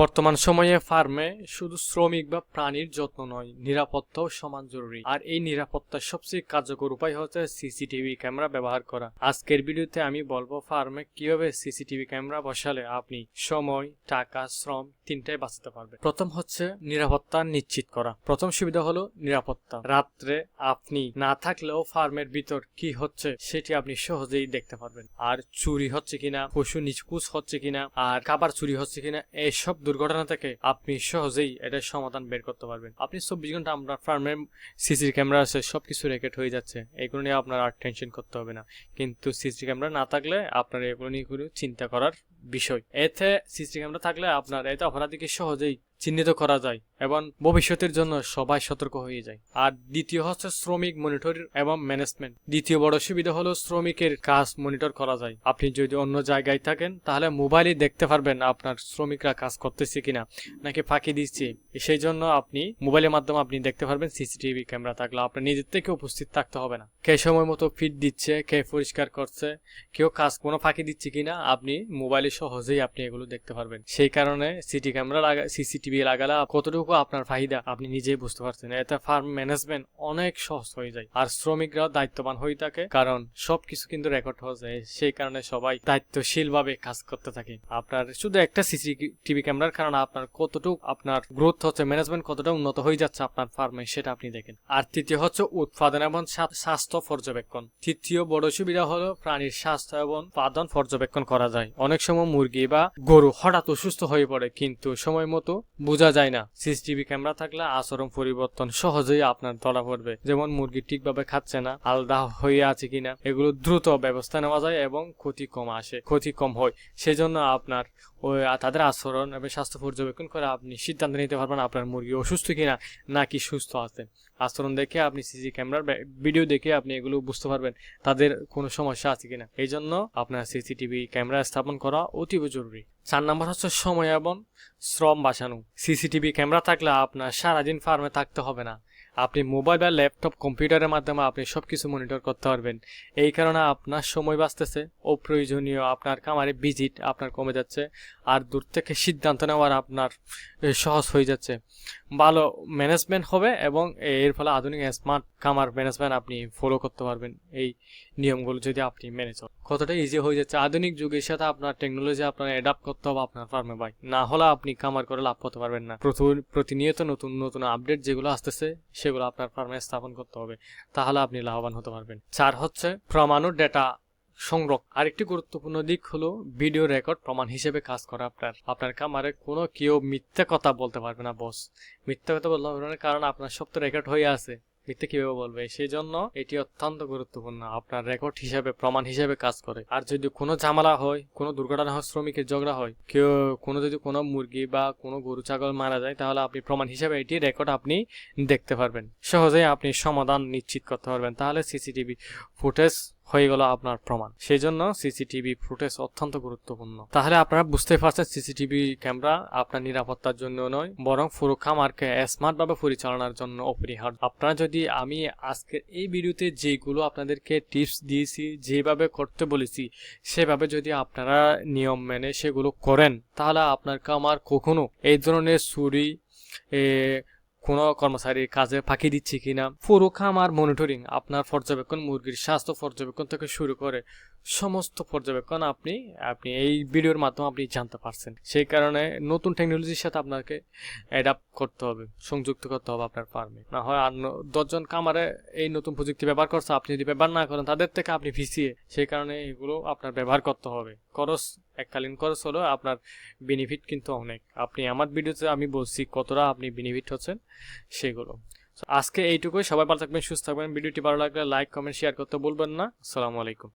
বর্তমান সময়ে ফার্মে শুধু শ্রমিক বা প্রাণীর যত্ন নয়, নিরাপত্তাও সমান জরুরি। আর এই নিরাপত্তার সবচেয়ে কার্যকর উপায় হচ্ছে সিসিটিভি ক্যামেরা ব্যবহার করা। আজকের ভিডিওতে আমি বলব ফার্মে কীভাবে সিসিটিভি ক্যামেরা বসালে আপনি সময়, টাকা, শ্রম তিনটাই বাঁচাতে পারবেন প্রথম হচ্ছে নিরাপত্তা নিশ্চিত করা। প্রথম সুবিধা হলো নিরাপত্তা। রাত্রে আপনি না থাকলেও ফার্মের ভিতর কি হচ্ছে সেটি আপনি সহজেই দেখতে পারবেন। আর চুরি হচ্ছে কিনা, পশু নিচকুচ হচ্ছে কিনা, আর খাবার চুরি হচ্ছে কিনা এইসব দুর্ঘটনা থেকে আপনি সহজেই এটার সমাধান বের করতে পারবেন। আপনি চব্বিশ ঘণ্টা আপনার ফার্মের সিসি ক্যামেরা আছে সব কিছু রেকর্ড হয়ে যাচ্ছে। এগুলো নিয়ে আপনার আর টেনশন করতে হবে না। কিন্তু সিসি ক্যামেরা না থাকলে আপনার এগুলো নিয়ে কোনো চিন্তা করার বিষয়। এতে সিসি ক্যামেরা থাকলে আপনার এতে অপরাধীকে সহজেই চিহ্নিত করা যায়। এবং ভবিষ্যতের জন্য সবাই সতর্ক হয়ে যায়। আর দ্বিতীয় হচ্ছে শ্রমিক মনিটর এবং ম্যানেজমেন্ট। দ্বিতীয় বড় সুবিধা হলো শ্রমিকের কাজ মনিটর করা যায়। আপনি যদি অন্য জায়গায় থাকেন, তাহলে মোবাইলে দেখতে পারবেন আপনার শ্রমিকরা কাজ করতেছে কিনা, নাকি ফাঁকি দিচ্ছে। সেই জন্য আপনি মোবাইলের মাধ্যমে আপনি দেখতে পারবেন সিসিটিভি ক্যামেরা থাকলে আপনার নিজের থেকে উপস্থিত থাকতে হবে না। কে সময় মতো ফিট দিচ্ছে, কে পরিষ্কার করছে, কেউ কাজ কোনো ফাঁকি দিচ্ছে কিনা, আপনি মোবাইলে সহজেই আপনি এগুলো দেখতে পারবেন। সেই কারণে সিটি ক্যামেরা লাগা সিসিটিভি লাগালে কতটুকু আপনার ফাহিদা, আপনি নিজেই বুঝতে পারছেন এতে ফার্ম ম্যানেজমেন্ট অনেক সহজ হয়ে যায়। আর শ্রমিকরাও দায়িত্ববান হয়ে থাকে, কারণ সবকিছু কিন্তু রেকর্ড হয়ে যায়, সেই কারণে সবাই দায়িত্বশীল ভাবে কাজ করতে থাকে। আপনার শুধু একটা সিসিটিভি ক্যামেরার কারণে আপনার কতটুকু আপনার গ্রোথ হচ্ছে ম্যানেজমেন্ট কতটা উন্নত হয়ে যাচ্ছে আপনার ফার্মে, সেটা আপনি দেখেন। আর তৃতীয় হচ্ছে উৎপাদন এবং স্বাস্থ্য পর্যবেক্ষণ। তৃতীয় বড় সুবিধা হলো প্রাণীর স্বাস্থ্য এবং উৎপাদন পর্যবেক্ষণ করা যায়। অনেক সময় মুরগি বা গরু হঠাৎ অসুস্থ হয়ে পড়ে, কিন্তু সময় মতো বোঝা যায় না। সিসিটিভি ক্যামেরা থাকলে আচরণ পরিবর্তন সহজেই আপনার ধরা পড়বে। যেমন মুরগি ঠিকভাবে খাচ্ছে না, আলাদা হয়ে আছে কিনা, এগুলো দ্রুত ব্যবস্থা নেওয়া যায় এবং ক্ষতি কম আসে, ক্ষতি কম হয়। সেজন্য আপনার ওই তাদের আচরণ এবং স্বাস্থ্য পর্যবেক্ষণ করে আপনি সিদ্ধান্ত নিতে পারবেন আপনার মুরগি অসুস্থ কিনা, নাকি সুস্থ আছে। আচরণ দেখে আপনি সিসি ক্যামেরার ভিডিও দেখে আপনি এগুলো বুঝতে পারবেন তাদের কোনো সমস্যা আছে কিনা। এই জন্য আপনার সিসিটিভি ক্যামেরা স্থাপন করা অতীব জরুরি। চার নম্বর হচ্ছে সময় এবং শ্রম বাঁচানো। সিসিটিভি ক্যামেরা থাকলে আপনার সারাদিন ফার্মে থাকতে হবে না। আপনি মোবাইল বা ল্যাপটপ, কম্পিউটারের মাধ্যমে আপনি সব কিছু মনিটর করতে পারবেন। এই কারণে আপনার সময় বাঁচতেছে, অপ্রয়োজনীয় আপনার কামারে ভিজিট আপনার কমে যাচ্ছে, আর দূর থেকে সিদ্ধান্ত নেওয়ার আপনার সহজ হয়ে যাচ্ছে। ভালো ম্যানেজমেন্ট হবে এবং এর ফলে আধুনিক স্মার্ট কামার ম্যানেজমেন্ট আপনি ফলো করতে পারবেন এই নিয়মগুলো যদি আপনি মেনে চলেন। কতটা ইজি হয়ে যাচ্ছে। আধুনিক যুগের সাথে আপনার টেকনোলজি আপনার অ্যাডাপ্ট করতে হবে আপনার ফার্মে ভাই। না হলে আপনি কামার করে লাভ করতে পারবেন না। প্রতিনিয়ত নতুন নতুন আপডেট যেগুলো আসতেছে, সেগুলো আপনার ফার্মে স্থাপন করতে হবে। তাহলে আপনি লাভবান হতে পারবেন। চার হচ্ছে, প্রমাণু ডেটা সংরক্ষণ আরেকটি গুরুত্বপূর্ণ দিক হলো ভিডিও রেকর্ড প্রমাণ হিসেবে কাজ করা আপনার। আপনার কামারে কোনো কেউ মিথ্যা কথা বলতে পারবে না বস মিথ্যা কথা বলতে পারবে না, কারণ আপনার সব তো রেকর্ড হয়ে আছে। মিথ্যে কীভাবে বলবে? সেই জন্য এটি অত্যন্ত গুরুত্বপূর্ণ, আপনার রেকর্ড হিসাবে, প্রমাণ হিসাবে কাজ করে। আর যদি কোনো ঝামেলা হয়, কোনো দুর্ঘটনা হয়, শ্রমিকের ঝগড়া হয়, কেউ, কোনো যদি কোনো মুরগি বা কোনো গরু, ছাগল মারা যায়, তাহলে আপনি প্রমাণ হিসাবে এটি রেকর্ড আপনি দেখতে পারবেন। সহজেই আপনি সমাধান নিশ্চিত করতে পারবেন। তাহলে সিসিটিভি ফুটেজ হয়ে গেল আপনার প্রমাণ। সেই জন্য সিসিটিভি ফুটেজ অত্যন্ত গুরুত্বপূর্ণ। তাহলে আপনারা বুঝতে পারছেন সিসিটিভি ক্যামেরা আপনার নিরাপত্তার জন্য নয়, বরং সুরক্ষা মার্কে স্মার্ট ভাবে পরিচালনার জন্য অপরিহার্য। আপনারা যদি আমি আজকের এই ভিডিওতে যেগুলো আপনাদেরকে টিপস দিয়েছি, যেভাবে করতে বলেছি, সেভাবে যদি আপনারা নিয়ম মেনে সেগুলো করেন, তাহলে আপনার কামার কখনো এই ধরনের চুরি কোনো কর্মচারী কাজে ফাঁকি দিচ্ছে কিনা? পুরো খামার মনিটরিং আপনার পর্যবেক্ষণ, মুরগির স্বাস্থ্য পর্যবেক্ষণ থেকে শুরু করে সমস্ত পর্যবেক্ষণ আপনি আপনি এই ভিডিওর মাধ্যমে আপনি জানতে পারছেন। সেই কারণে নতুন টেকনোলজির সাথে আপনাকে অ্যাডাপ্ট করতে হবে, সংযুক্ত করতে হবে আপনার ফার্মে না হয় আর দশজন কামারে এই নতুন প্রযুক্তি ব্যবহার করছে, আপনি যদি ব্যবহার না করেন, তাদের থেকে আপনি পিছিয়ে সেই কারণে এগুলো আপনার ব্যবহার করতে হবে। খরচ এককালীন খরচ হলো আপনার বেনিফিট কিন্তু অনেক। আপনি আমার ভিডিওতে আমি বলছি কতটা আপনি বেনিফিট হচ্ছেন সেগুলো। আজকে এইটুকুই। সবাই ভালো থাকবেন, সুস্থ থাকবেন। ভিডিওটি ভালো লাগলে লাইক কমেন্ট শেয়ার করতে বলবেন না। আসসালামু আলাইকুম।